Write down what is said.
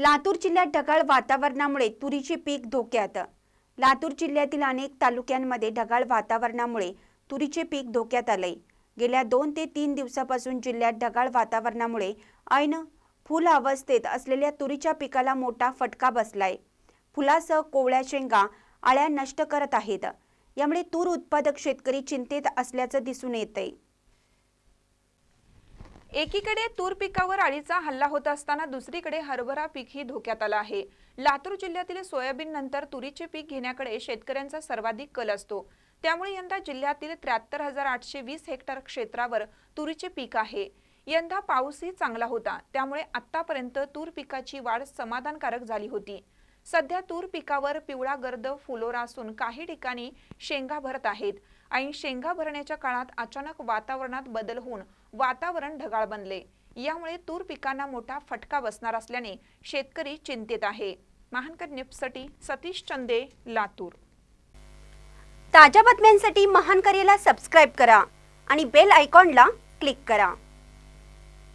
लातूर जिल्ह्यात ढगाळ वातावरणामुळे तुरीचे पीक धोक्यात. लातूर जिल्ह्यातील अनेक तालुक्यांमध्ये ढगाळ वातावरणामुळे तुरीचे पीक धोक्यात आलंय. गेल्या दोन ते तीन दिवसापासून जिल्ह्यात ढगाळ वातावरणामुळे ऐन फुल अवस्थेत असलेल्या तुरीच्या पिकाला मोठा फटका बसलाय. फुलासह कोवळ्या शेंगा आळ्या नष्ट करत आहेत. यामुळे तूर उत्पादक शेतकरी चिंतेत असल्याचं दिसून येतंय. एकीकडे तूर पिकावर अळीचा हल्ला होत असताना दुसरीकडे हरभरा पीकही धोक्यात आलं आहे. लातूर जिल्ह्यातील सोयाबीन नंतर तुरीचे पीक घेण्याकडे शेतकऱ्यांचा सर्वाधिक कल असतो. त्यामुळे यंदा जिल्ह्यातील त्र्याहत्तर हजार आठशे वीस हेक्टर क्षेत्रावर तुरीचे पीक आहे. यंदा पाऊसही चांगला होता. त्यामुळे आतापर्यंत तूर पिकाची वाढ समाधानकारक झाली होती. सध्या तूर पिकावर पिवळा गर्द फुलोरा असून काही ठिकाणी शेंगा भरत आहेत. आणि शेंगा भरण्याच्या काळात अचानक वातावरणात बदल होऊन वातावरण ढगाळ बनले. यामुळे तूर पिकांना मोठा फटका बसणार असल्याने शेतकरी चिंतेत आहे. महानकर निपसाठी सतीश चंदे लातूर. ताज्या बातम्यांसाठी महान करेला सबस्क्राईब करा आणि बेल आयकॉनला क्लिक करा.